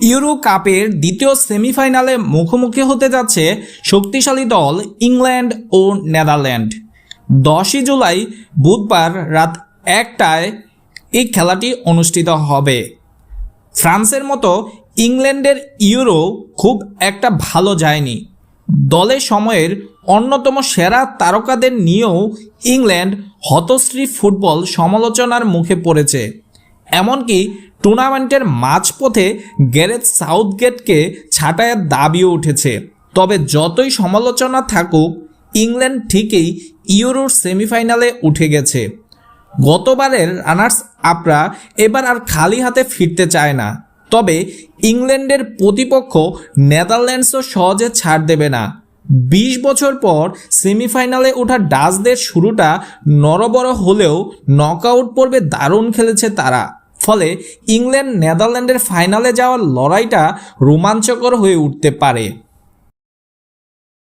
Euro কাপের দ্বিতীয় সেমিফাইনালে মুখোমুখি হতে যাচ্ছে শক্তিশালী দল ইংল্যান্ড ও নেদারল্যান্ড। দশই জুলাই বুধবার রাত একটায় এই খেলাটি অনুষ্ঠিত হবে। ফ্রান্সের মতো ইংল্যান্ডের ইউরো খুব একটা ভালো যায়নি। দলের সময়ের অন্যতম সেরা তারকাদের নিয়েও ইংল্যান্ড হতশ্রী ফুটবল সমালোচনার মুখে পড়েছে। এমনকি টুর্নামেন্টের মাঝপথে গ্যারেথ সাউথগেটকে ছাঁটাইয়ের দাবিও উঠেছে। তবে যতই সমালোচনা থাকুক, ইংল্যান্ড ঠিকই ইউরোর সেমিফাইনালে উঠে গেছে। গতবারের রানার্স আপরা এবার আর খালি হাতে ফিরতে চায় না। তবে ইংল্যান্ডের প্রতিপক্ষ নেদারল্যান্ডসও সহজে ছাড় দেবে না। বিশ বছর পর সেমিফাইনালে ওঠা ডাচদের শুরুটা নরবর হলেও নকআউট পর্বে দারুণ খেলেছে তারা। ফলে ইংল্যান্ড নেদারল্যান্ডের ফাইনালে যাওয়ার লড়াইটা রোমাঞ্চকর হয়ে উঠতে পারে।